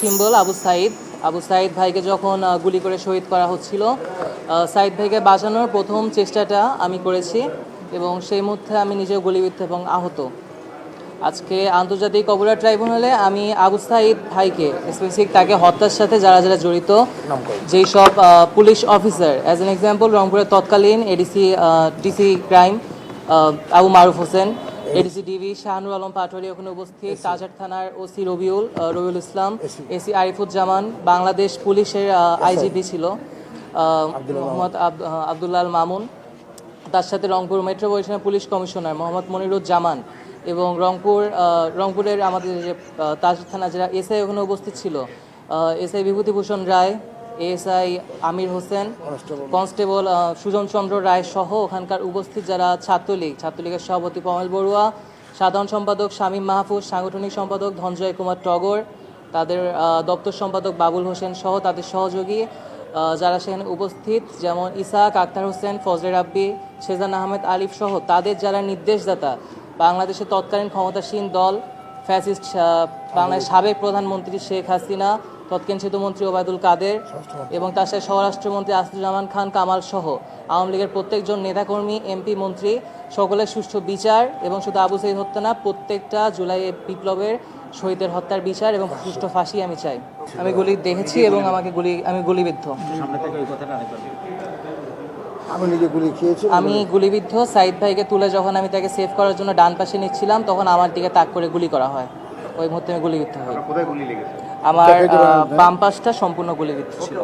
Symbol Abu Sayeed. Abu Sayeed ভাইকে যখন গুলি করে শহীদ করা হচ্ছিল সাইদ ভাইকে বাঁচানোর প্রথম চেষ্টাটা আমি করেছি এবং সেই মধ্যে আমি নিজেও গুলিবিদ্ধ এবং আহত। আজকে আন্তর্জাতিক অপরাধ ট্রাইব্যুনালে আমি আবু সাইদ ভাইকে স্পেসিফিক তাকে হত্যার সাথে যারা যারা জড়িত যেই সব police officer as an example রংপুরের তৎকালীন ADC DC crime Abu Maruf Hossain. ADC DB Shahanur Alam Patwari ওখানে উপস্থিত তাজহাট থানার ওসি রবিউল রবিউল ইসলাম এসি। আরিফুজ্জামান বাংলাদেশ পুলিশের আইজিপি ছিল মোহাম্মদ আব- আহ, মামুন তার সাথে Rangpur metropolitan police commissioner Mohammad Moniruzzaman এবং রংপুর রংপুরের আমাদের যে তাজ থানা যারা এসআই ওখানে উপস্থিত ছিল SI Bibhutibhushan Roy ASI Amir Hossain constable. Sujan Chandra Roy সহ ওখানকার উপস্থিত যারা ছাত্রলীগ ছাত্রলীগের সভাপতি পমেল বড়ুয়া সাধারণ সম্পাদক শামীম মাহফুজ সাংগঠনিক সম্পাদক ধনজয় কুমার টগর তাদের দপ্তর সম্পাদক বাবুল হোসেন সহ তাদের সহযোগী যারা সেখানে উপস্থিত যেমন ইসাক আক্তার হোসেন ফজলে রাব্বি শেজান আহমেদ আলিফ সহ তাদের যারা নির্দেশদাতা বাংলাদেশের তৎকালীন ক্ষমতাসীন দল ফ্যাসিস্ট বাংলাদেশ সাবেক প্রধানমন্ত্রী শেখ হাসিনা তৎকালীন সেতুমন্ত্রী ওবায়দুল কাদের এবং তার সাথে স্বরাষ্ট্রমন্ত্রী আসিফুজ্জামান খান কামাল সহ। আওয়ামী লীগের প্রত্যেকজন নেতাকর্মী এমপি মন্ত্রী সকলের সুষ্ঠু বিচার এবং শুধু আবু সাইদ হত্যা না প্রত্যেকটা জুলাই বিপ্লবের শহীদের হত্যার বিচার এবং সুষ্ঠু ফাঁসি আমি চাই। আমি গুলি দেখেছি এবং আমাকে গুলি আমি গুলিবিদ্ধ। আমি নিজে গুলি খেয়েছি। আমি গুলিবিদ্ধ। সাইদ ভাইকে তুলে যখন আমি তাকে সেভ করার জন্য ডান পাশে নিচ্ছিলাম তখন আমার দিকে তাক করে গুলি করা হয়। ওই মুহূর্তে আমি গুলিবিদ্ধ হই। কোথায় গুলি লেগেছে আমার বাম পাশটা সম্পূর্ণ গলে ছিল।